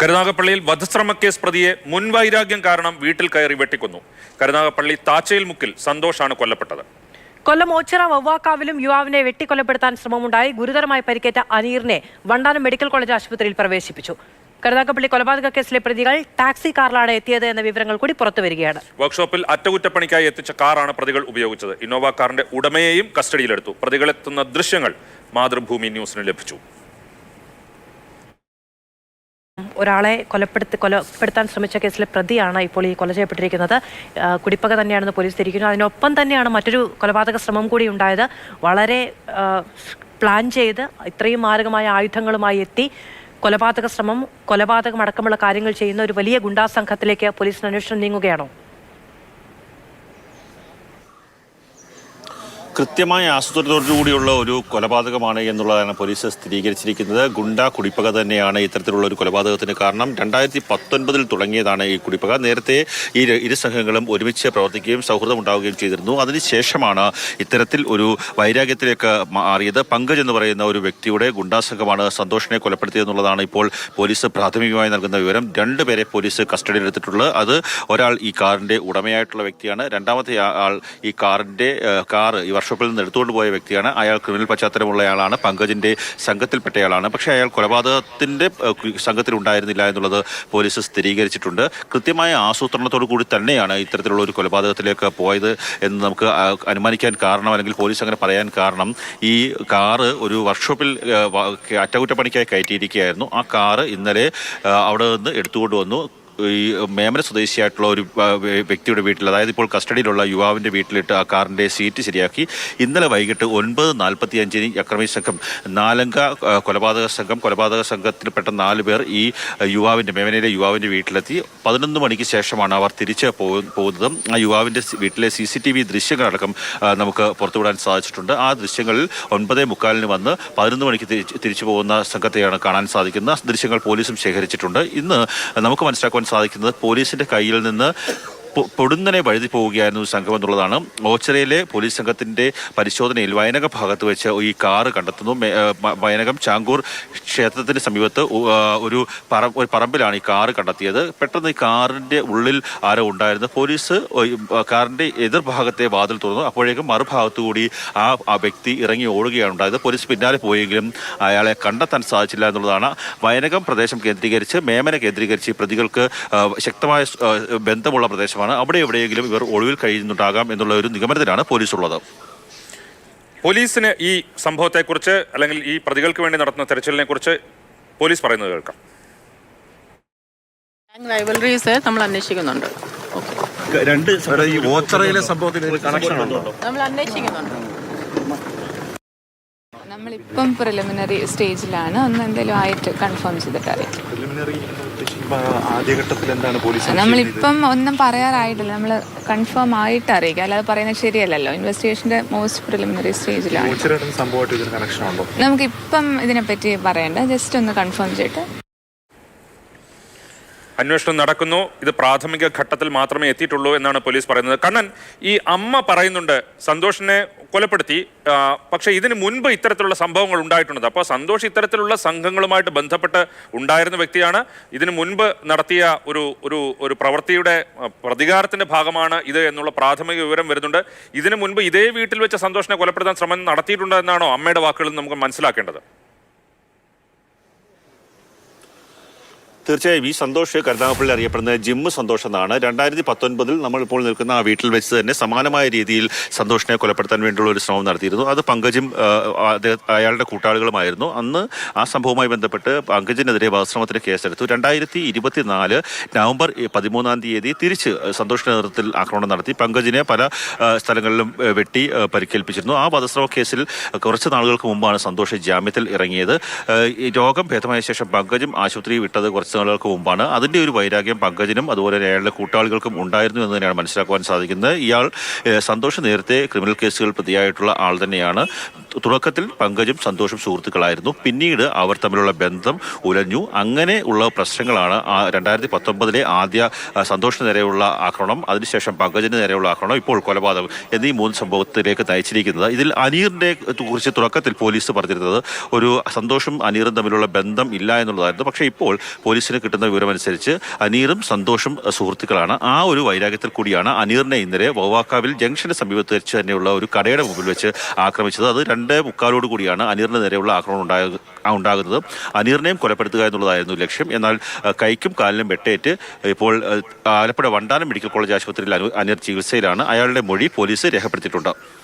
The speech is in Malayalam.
കരുനാഗപ്പള്ളിയിൽ വധശ്രമ കേസ് പ്രതിയെ മുൻവൈരാഗ്യം കാരണം വീട്ടിൽ കയറി വെട്ടിക്കൊന്നു. കരുനാഗപ്പള്ളി താച്ചയിൽ മുക്കിൽ സന്തോഷാണ് കൊല്ലപ്പെട്ടത്. കൊല്ലം ഓച്ചിറ വവ്വാക്കാവിലും യുവാവിനെ വെട്ടിക്കൊലപ്പെടുത്താൻ ശ്രമമുണ്ടായി. ഗുരുതരമായി പരിക്കേറ്റ അനീറിനെ വണ്ടാനം മെഡിക്കൽ കോളേജ് ആശുപത്രിയിൽ പ്രവേശിപ്പിച്ചു. കരുനാഗപ്പള്ളി കൊലപാതക കേസിലെ പ്രതികൾ ടാക്സി കാറിലാണ് എത്തിയത് എന്ന വിവരങ്ങൾ കൂടി പുറത്തു വരികയാണ്. വർക്ക്ഷോപ്പിൽ അറ്റകുറ്റപ്പണിക്കായി എത്തിച്ച കാറാണ് പ്രതികൾ ഉപയോഗിച്ചത്. ഇന്നോവ കാറിന്റെ ഉടമയെയും കസ്റ്റഡിയിലെടുത്തു. പ്രതികളെത്തുന്ന ദൃശ്യങ്ങൾ മാതൃഭൂമി ന്യൂസിന് ലഭിച്ചു. ഒരാളെ കൊലപ്പെടുത്തി കൊലപ്പെടുത്താൻ ശ്രമിച്ച കേസിലെ പ്രതിയാണ് ഇപ്പോൾ ഈ കൊല ചെയ്യപ്പെട്ടിരിക്കുന്നത്. കുടിപ്പക തന്നെയാണെന്ന് പോലീസ് തിരിക്കുന്നു. അതിനൊപ്പം തന്നെയാണ് മറ്റൊരു കൊലപാതക ശ്രമം കൂടി ഉണ്ടായത്. വളരെ പ്ലാൻ ചെയ്ത് ഇത്രയും മാരകമായ ആയുധങ്ങളുമായി എത്തി കൊലപാതക ശ്രമം കൊലപാതകം അടക്കമുള്ള കാര്യങ്ങൾ ചെയ്യുന്ന ഒരു വലിയ ഗുണ്ടാ സംഘത്തിലേക്ക് പോലീസിന് അന്വേഷണം നീങ്ങുകയാണോ? കൃത്യമായ ആസൂത്രണത്തോടുകൂടിയുള്ള ഒരു കൊലപാതകമാണ് എന്നുള്ളതാണ് പോലീസ് സ്ഥിരീകരിച്ചിരിക്കുന്നത്. ഗുണ്ട കുടിപ്പക തന്നെയാണ് ഇത്തരത്തിലുള്ള ഒരു കൊലപാതകത്തിന് കാരണം. രണ്ടായിരത്തി പത്തൊൻപതിൽ തുടങ്ങിയതാണ് ഈ കുടിപ്പക. നേരത്തെ ഈ ഇരു സംഘങ്ങളും ഒരുമിച്ച് പ്രവർത്തിക്കുകയും സൗഹൃദം ഉണ്ടാവുകയും ചെയ്തിരുന്നു അതിനുശേഷമാണ് ഇത്തരത്തിൽ ഒരു വൈരാഗ്യത്തിലേക്ക് മാറിയത്. പങ്കജ് എന്ന് പറയുന്ന ഒരു വ്യക്തിയുടെ ഗുണ്ടാ സംഘമാണ് സന്തോഷിനെ കൊലപ്പെടുത്തിയതെന്നുള്ളതാണ് ഇപ്പോൾ പോലീസ് പ്രാഥമികമായി നൽകുന്ന വിവരം. രണ്ടുപേരെ പോലീസ് കസ്റ്റഡിയിലെടുത്തിട്ടുള്ളത് അത് ഒരാൾ ഈ കാറിന്റെ ഉടമയായിട്ടുള്ള വ്യക്തിയാണ്. രണ്ടാമത്തെ ആൾ ഈ കാറിന്റെ കാർ ഈ വർക്ക്ഷോപ്പിൽ നിന്ന് എടുത്തുകൊണ്ട് പോയ വ്യക്തിയാണ്. അയാൾ ക്രിമിനൽ പശ്ചാത്തലമുള്ളയാളാണ്. പങ്കജിന്റെ സംഘത്തിൽപ്പെട്ടയാളാണ്. പക്ഷേ അയാൾ കൊലപാതകത്തിന്റെ സംഘത്തിലുണ്ടായിരുന്നില്ല എന്നുള്ളത് പോലീസ് സ്ഥിരീകരിച്ചിട്ടുണ്ട്. കൃത്യമായ ആസൂത്രണത്തോടു കൂടി തന്നെയാണ് ഇത്തരത്തിലുള്ള ഒരു കൊലപാതകത്തിലേക്ക് പോയത് എന്ന് നമുക്ക് അനുമാനിക്കാൻ കാരണം അല്ലെങ്കിൽ പോലീസ് അങ്ങനെ പറയാൻ കാരണം ഈ കാറ് ഒരു വർക്ക്ഷോപ്പിൽ അറ്റകുറ്റപ്പണിക്കായി കയറ്റിയിരിക്കുകയായിരുന്നു. ആ കാറ് ഇന്നലെ അവിടെ നിന്ന് എടുത്തുകൊണ്ട് വന്നു. ഈ മേമന സ്വദേശിയായിട്ടുള്ള ഒരു വ്യക്തിയുടെ വീട്ടിൽ അതായത് ഇപ്പോൾ കസ്റ്റഡിയിലുള്ള യുവാവിന്റെ വീട്ടിലിട്ട് ആ കാറിന്റെ സീറ്റ് ശരിയാക്കി. ഇന്നലെ വൈകിട്ട് ഒൻപത് നാൽപ്പത്തി അഞ്ചിന് അക്രമി സംഘം നാലംഗ കൊലപാതക സംഘം കൊലപാതക സംഘത്തിൽപ്പെട്ട നാല് പേർ ഈ യുവാവിന്റെ മേമനയിലെ യുവാവിന്റെ വീട്ടിലെത്തി. പതിനൊന്ന് മണിക്ക് ശേഷമാണ് അവർ തിരിച്ച് പോകുന്നതും ആ യുവാവിന്റെ വീട്ടിലെ സി സി ടി വി ദൃശ്യങ്ങളടക്കം നമുക്ക് പുറത്തുവിടാൻ സാധിച്ചിട്ടുണ്ട്. ആ ദൃശ്യങ്ങളിൽ ഒൻപതേ മുക്കാലിന് വന്ന് പതിനൊന്ന് മണിക്ക് തിരിച്ചു പോകുന്ന സംഘത്തെയാണ് കാണാൻ സാധിക്കുന്ന ദൃശ്യങ്ങൾ പോലീസും ശേഖരിച്ചിട്ടുണ്ട്. ഇന്ന് നമുക്ക് മനസ്സിലാക്കുവാൻ സാധിക്കുന്നത്. പോലീസിന്റെ കയ്യിൽ നിന്ന് പൊടുന്നനെ വഴുതി പോവുകയായിരുന്നു സംഘം എന്നുള്ളതാണ്. ഓച്ചിറയിലെ പോലീസ് സംഘത്തിന്റെ പരിശോധനയിൽ വയനക ഭാഗത്ത് വെച്ച് ഈ കാറ് കണ്ടെത്തുന്നു. വയനകം ചാങ്കൂർ ക്ഷേത്രത്തിന് സമീപത്ത് ഒരു ഒരു പറമ്പിലാണ് ഈ കാറ് കണ്ടെത്തിയത്. പെട്ടെന്ന് ഈ കാറിന്റെ ഉള്ളിൽ ആരോ ഉണ്ടായിരുന്നു. പോലീസ് കാറിന്റെ എതിർഭാഗത്തെ വാതിൽ തുറന്നു. അപ്പോഴേക്കും മറുഭാഗത്തു കൂടി ആ ആ വ്യക്തി ഇറങ്ങി ഓടുകയാണ് ഉണ്ടായത്. പോലീസ് പിന്നാലെ പോയെങ്കിലും അയാളെ കണ്ടെത്താൻ സാധിച്ചില്ല എന്നുള്ളതാണ് വയനകം പ്രദേശം കേന്ദ്രീകരിച്ച് മേമന കേന്ദ്രീകരിച്ച് പ്രതികൾക്ക് ശക്തമായ ബന്ധമുള്ള ബന്ധമുള്ള പ്രദേശമാണ് അവിടെ എവിടെയെങ്കിലും ഇവർ ഒളിവിൽ കഴിയുന്നുണ്ടാകാം എന്നുള്ള ഒരു നിഗമനത്തിലാണ് പോലീസ് ഉള്ളത് പോലീസിന് ഈ സംഭവത്തെക്കുറിച്ച് അല്ലെങ്കിൽ ഈ പ്രതികൾക്ക് വേണ്ടി നടത്തുന്ന തെരച്ചിലിനെ കുറിച്ച് പോലീസ് പറയുന്നത് കേൾക്കാം. നമ്മൾ അന്വേഷിക്കുന്നുണ്ട്. രണ്ട് ഈ ഓച്ചറയിലെ സംഭവത്തിന് ഒരു കണക്ഷൻ ഉണ്ടോ? നമ്മൾ അന്വേഷിക്കുന്നുണ്ട്. നമ്മളിപ്പം പ്രിലിമിനറി സ്റ്റേജിലാണ് ഒന്ന് എന്തെങ്കിലും ആയിട്ട് കൺഫേം ചെയ്തിട്ട് അറിയാം. നമ്മളിപ്പം ഒന്നും പറയാറായിട്ടില്ല. നമ്മൾ കൺഫേം ആയിട്ട് അറിയിക്കുക അല്ലാതെ പറയുന്നത് ശരിയല്ലല്ലോ. ഇൻവെസ്റ്റിഗേഷന്റെ മോസ്റ്റ് പ്രിലിമിനറി സ്റ്റേജിലാണ് നമുക്കിപ്പം ഇതിനെപ്പറ്റി പറയണ്ട. ജസ്റ്റ് ഒന്ന് കൺഫേം ചെയ്തിട്ട് അന്വേഷണം നടക്കുന്നു. ഇത് പ്രാഥമിക ഘട്ടത്തിൽ മാത്രമേ എത്തിയിട്ടുള്ളൂ എന്നാണ് പോലീസ് പറയുന്നത്. കണ്ണൻ ഈ അമ്മ പറയുന്നുണ്ട് സന്തോഷിനെ കൊലപ്പെടുത്തി. പക്ഷേ ഇതിന് മുൻപ് ഇത്തരത്തിലുള്ള സംഭവങ്ങൾ ഉണ്ടായിട്ടുണ്ട്. അപ്പോൾ സന്തോഷ് ഇത്തരത്തിലുള്ള സംഘങ്ങളുമായിട്ട് ബന്ധപ്പെട്ട് ഉണ്ടായിരുന്ന വ്യക്തിയാണ്. ഇതിന് മുൻപ് നടത്തിയ ഒരു ഒരു ഒരു പ്രവൃത്തിയുടെ പ്രതികാരത്തിന്റെ ഭാഗമാണ് ഇത് എന്നുള്ള പ്രാഥമിക വിവരം വരുന്നുണ്ട്. ഇതിന് മുൻപ് ഇതേ വീട്ടിൽ വെച്ച് സന്തോഷിനെ കൊലപ്പെടുത്താൻ ശ്രമം നടത്തിയിട്ടുണ്ട് എന്നാണോ അമ്മയുടെ വാക്കുകളിൽ നമുക്ക് മനസ്സിലാക്കേണ്ടത്. തീർച്ചയായും ഈ സന്തോഷ് കരുനാഗപ്പള്ളി അറിയപ്പെടുന്നത് ജിമ്മ് സന്തോഷ് എന്നാണ്. രണ്ടായിരത്തി പത്തൊൻപതിൽ നമ്മൾ ഇപ്പോൾ നിൽക്കുന്ന ആ വീട്ടിൽ വെച്ച് തന്നെ സമാനമായ രീതിയിൽ സന്തോഷിനെ കൊലപ്പെടുത്താൻ വേണ്ടിയുള്ള ഒരു ശ്രമം നടത്തിയിരുന്നു. അത് പങ്കജും അയാളുടെ കൂട്ടാളികളുമായിരുന്നു. അന്ന് ആ സംഭവവുമായി ബന്ധപ്പെട്ട് പങ്കജിനെതിരെ വധശ്രമത്തിന് കേസെടുത്തു. രണ്ടായിരത്തി ഇരുപത്തിനാല് നവംബർ പതിമൂന്നാം തീയതി തിരിച്ച് സന്തോഷിന്റെ നേതൃത്വത്തിൽ ആക്രമണം നടത്തി. പങ്കജിനെ പല സ്ഥലങ്ങളിലും വെട്ടി പരിക്കേൽപ്പിച്ചിരുന്നു. ആ വധശ്രമ കേസിൽ കുറച്ച് നാളുകൾക്ക് മുമ്പാണ് സന്തോഷ് ജാമ്യത്തിൽ ഇറങ്ങിയത്. രോഗം ഭേദമായ ശേഷം പങ്കജും ആശുപത്രി വിട്ടത് കുറച്ച് നാളുകൾക്ക് മുമ്പാണ് അതിന്റെ ഒരു വൈരാഗ്യം പങ്കജിനും അതുപോലെ തന്നെ അയാളുടെ കൂട്ടാളികൾക്കും ഉണ്ടായിരുന്നു എന്ന് തന്നെയാണ് മനസ്സിലാക്കുവാൻ സാധിക്കുന്നത്. ഇയാൾ സന്തോഷം നേരത്തെ ക്രിമിനൽ കേസുകൾ പ്രതിയായിട്ടുള്ള ആൾ തന്നെയാണ്. തുടക്കത്തിൽ പങ്കജും സന്തോഷും സുഹൃത്തുക്കളായിരുന്നു. പിന്നീട് അവർ തമ്മിലുള്ള ബന്ധം ഉലഞ്ഞു. അങ്ങനെ ഉള്ള പ്രശ്നങ്ങളാണ് രണ്ടായിരത്തി പത്തൊമ്പതിലെ ആദ്യ സന്തോഷിന് നേരെയുള്ള ആക്രമണം അതിനുശേഷം പങ്കജിന് നേരെയുള്ള ആക്രമണം ഇപ്പോൾ കൊലപാതകം എന്നീ മൂന്ന് സംഭവത്തിലേക്ക് നയിച്ചിരിക്കുന്നത്. ഇതിൽ അനീറിനെ കുറിച്ച് തുടക്കത്തിൽ പോലീസ് പറഞ്ഞിരുന്നത് ഒരു സന്തോഷും അനീറും തമ്മിലുള്ള ബന്ധം ഇല്ല എന്നുള്ളതായിരുന്നു. പക്ഷേ ഇപ്പോൾ പോലീസിന് കിട്ടുന്ന വിവരമനുസരിച്ച് അനീറും സന്തോഷും സുഹൃത്തുക്കളാണ്. ആ ഒരു വൈരാഗ്യത്തിൽ കൂടിയാണ് അനീറിനെ ഇന്നലെ വവാക്കാവിൽ ജംഗ്ഷന് സമീപത്ത് വെച്ച് തന്നെയുള്ള ഒരു കടയുടെ മുമ്പിൽ വെച്ച് ആക്രമിച്ചത്. അത് രണ്ട് മുക്കാലോട് കൂടിയാണ് അനീറിന് നേരെയുള്ള ആക്രമണം ഉണ്ടായ ഉണ്ടാകുന്നത്. അനീറിനെയും കൊലപ്പെടുത്തുക എന്നുള്ളതായിരുന്നു ലക്ഷ്യം. എന്നാൽ കൈക്കും കാലിനും വെട്ടേറ്റ് ഇപ്പോൾ ആലപ്പുഴ വണ്ടാനം മെഡിക്കൽ കോളേജ് ആശുപത്രിയിൽ അനു- അനീർ ചികിത്സയിലാണ്. അയാളുടെ മൊഴി പോലീസ് രേഖപ്പെടുത്തിയിട്ടുണ്ട്.